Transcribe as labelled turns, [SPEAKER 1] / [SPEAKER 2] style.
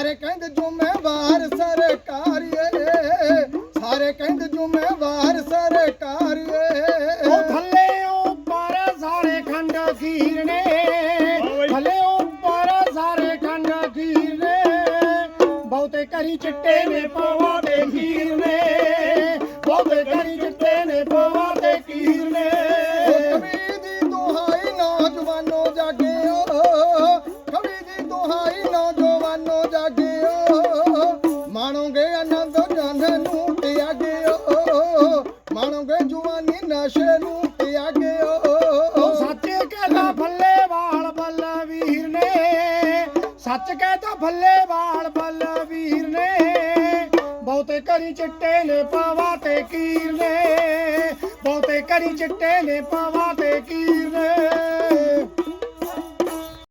[SPEAKER 1] ਸਾਰੇ ਕਹਿੰਦੇ ਜ਼ਿੰਮੇਵਾਰ ਸਰਕਾਰ ਏ ਸਾਰੇ ਕਹਿੰਦੇ ਜ਼ਿੰਮੇਵਾਰ ਸਰਕਾਰ ਏ
[SPEAKER 2] ਉਹ ਥੱਲੇ ਉੱਪਰ ਸਾਰੇ ਖੰਡ ਖੀਰ ਨੇ ਥੱਲੇ ਉੱਪਰ ਸਾਰੇ ਖੰਡ ਖੀਰ ਨੇ। ਬਹੁਤੇ ਕਰੀ ਚਿੱਟੇ ਨੇ ਪਵਾ ਦੇ ਖੀਰ ਨੇ ਬਹੁਤੇ ਕਰੀ ਚਿੱਟੇ ਨੇ ਪਵਾ ਦੇ ਖੀਰ ਨੇ।
[SPEAKER 1] ਕਬੀਰ ਦੀ ਦੁਹਾਈ ਨੌਜਵਾਨੋ ਜਾਗਿਓ ਕਬੀਰ ਦੀ ਦੁਹਾਈ ਨੌਜਵਾਨੋ ਜਾਗ ਮਾਣੋਗੇ ਜਵਾਨੀ ਨਸ਼ੇ ਨੂੰ ਤਿਆਗਿਓ
[SPEAKER 2] ਉਹ ਸੱਚ ਕਹਿੰਦਾ ਫੱਲੇ ਵਾਲ ਬੱਲ ਵੀਰ ਨੇ। ਸੱਚ ਕਹਿੰਦਾ ਫੱਲੇ ਵਾਲ ਬੱਲ ਵੀਰ ਨੇ। ਬਹੁਤੇ ਕਰੀ ਚਿੱਟੇ ਨੇ ਪਾਵਾ ਤੇ ਕੀਰ ਨੇ। ਬਹੁਤੇ ਕਰੀ ਚਿੱਟੇ ਨੇ ਪਾਵਾ ਤੇ ਕੀਰ ਨੇ।